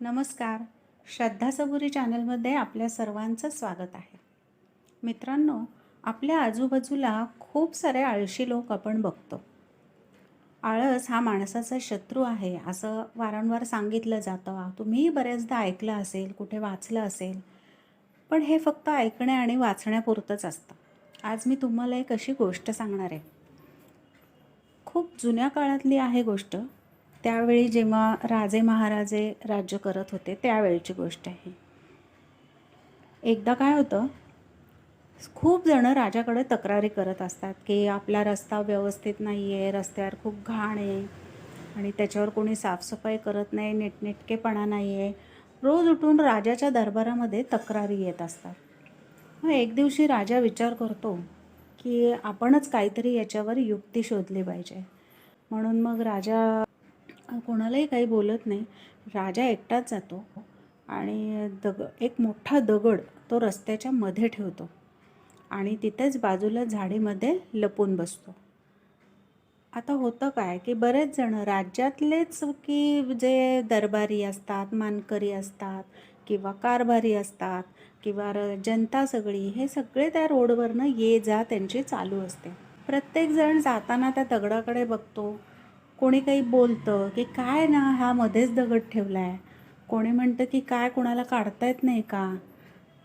नमस्कार. श्रद्धा सबुरी चॅनलमध्ये आपल्या सर्वांचं स्वागत आहे. मित्रांनो आपल्या आजूबाजूला खूप सारे आळशी लोक आपण बघतो. आळस हा माणसाचा शत्रू आहे असं वारंवार सांगितलं जातं. तुम्हीही बऱ्याचदा ऐकलं असेल कुठे वाचलं असेल पण हे फक्त ऐकणे आणि वाचण्यापुरतंच असतं. आज मी तुम्हाला एक अशी गोष्ट सांगणार आहे. खूप जुन्या काळातली आहे गोष्ट त्यावेळी जेव्हा राजे महाराजे राज्य करत होते त्यावेळची गोष्ट आहे. एकदा काय होतं खूप जणं राजाकडे तक्रारी करत असतात की आपला रस्ता व्यवस्थित नाही आहे रस्त्यावर खूप घाण आहे आणि त्याच्यावर कोणी साफसफाई करत नाही नीटनेटकेपणा नाही आहे रोज उठून राजाच्या दरबारामध्ये तक्रारी येत असतात. मग एक दिवशी राजा विचार करतो की आपणच काहीतरी याच्यावर युक्ती शोधली पाहिजे. म्हणून मग राजा कोणालाही काही बोलत नाही. राजा एकटाच जातो आणि दग एक मोठा दगड तो रस्त्याच्या मध्ये ठेवतो आणि तिथेच बाजूला झाडीमध्ये लपून बसतो. आता होतं काय की बरेच जण राज्यातलेच की जे दरबारी असतात मानकरी असतात किंवा कारभारी असतात किंवा जनता सगळी हे सगळे त्या रोडवरनं ये जा त्यांची चालू असते. प्रत्येकजण जाताना त्या दगडाकडे बघतो. कोणी काही बोलतं की काय ना हा मध्येच दगड ठेवला आहे कोणी म्हणतं की काय कोणाला काढता येत नाही का?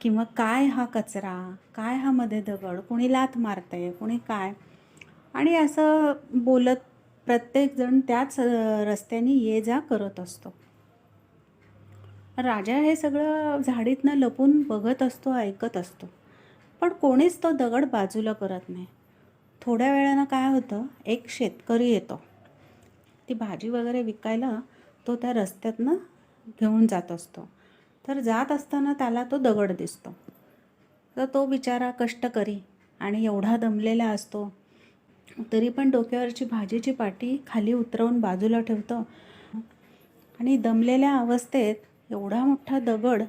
किंवा काय हा कचरा? काय हा मध्ये दगड? कोणी लाथ मारतंय? कोणी काय? आणि असं बोलत प्रत्येकजण त्याच रस्त्याने ये जा करत असतो. राजा हे सगळं झाडीतनं लपून बघत असतो ऐकत असतो. पण कोणीच तो दगड बाजूला करत नाही. थोड्या वेळानं काय होतं? एक शेतकरी येतो. ती भाजी वगैरे विकायला तो त्या रस्त्यातनं घेऊन जात असतो. तर जात असताना त्याला तो दगड दिसतो. तर तो बिचारा कष्टकरी आणि एवढा दमलेला असतो. तरी पण डोक्यावरची भाजीची पाटी खाली उतरवून बाजूला ठेवतो. आणि दमलेल्या अवस्थेत एवढा मोठा दगड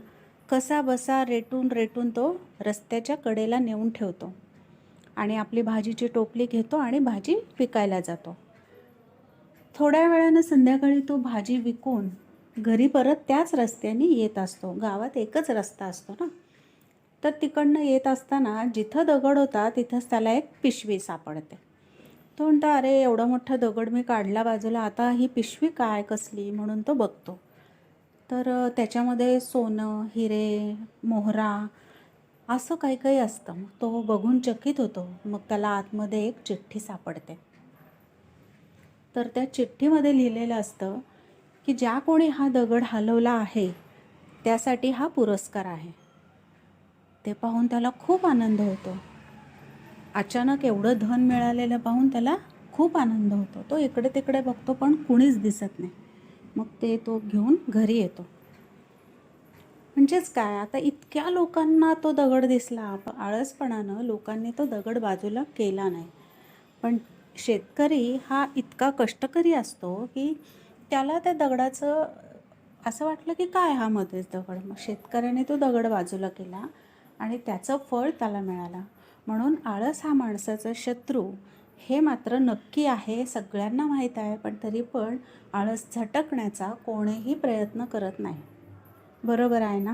कसा बसा रेटून रेटून तो रस्त्याच्या कडेला नेऊन ठेवतो. आणि आपली भाजीची टोपली घेतो आणि भाजी विकायला जातो. थोड्या वेळानं संध्याकाळी तो भाजी विकून घरी परत त्याच रस्त्याने येत असतो. गावात एकच रस्ता असतो ना? तर तिकडनं येत असताना जिथं दगड होता तिथंच त्याला एक पिशवी सापडते. तो म्हणतो अरे एवढा मोठा दगड मी काढला बाजूला आता ही पिशवी काय कसली? म्हणून तो बघतो. तर त्याच्यामध्ये सोनं हिरे मोहरा असं काही काही असतं. तो बघून चकित होतो. मग त्याला आतमध्ये एक चिठ्ठी सापडते. तर त्या चिठ्ठीमध्ये लिहिलेलं असतं की ज्या कोणी हा दगड हलवला आहे त्यासाठी हा पुरस्कार आहे. ते पाहून त्याला खूप आनंद होतो. अचानक एवढं धन मिळालेलं पाहून त्याला खूप आनंद होतो. तो इकडे तिकडे बघतो पण कुणीच दिसत नाही. मग ते तो घेऊन घरी येतो. म्हणजेच काय? आता इतक्या लोकांना तो दगड दिसला. आळसपणानं लोकांनी तो दगड बाजूला केला नाही. पण शेतकरी हा इतका कष्टकरी असतो की त्याला त्या दगडाचं असं वाटलं की काय हा मध्येच दगड? मग शेतकऱ्याने तो दगड बाजूला केला आणि त्याचं फळ त्याला मिळालं. म्हणून आळस हा माणसाचा शत्रू हे मात्र नक्की आहे सगळ्यांना माहीत आहे पण तरी पण आळस झटकण्याचा कोणीही प्रयत्न करत नाही. बरोबर आहे ना?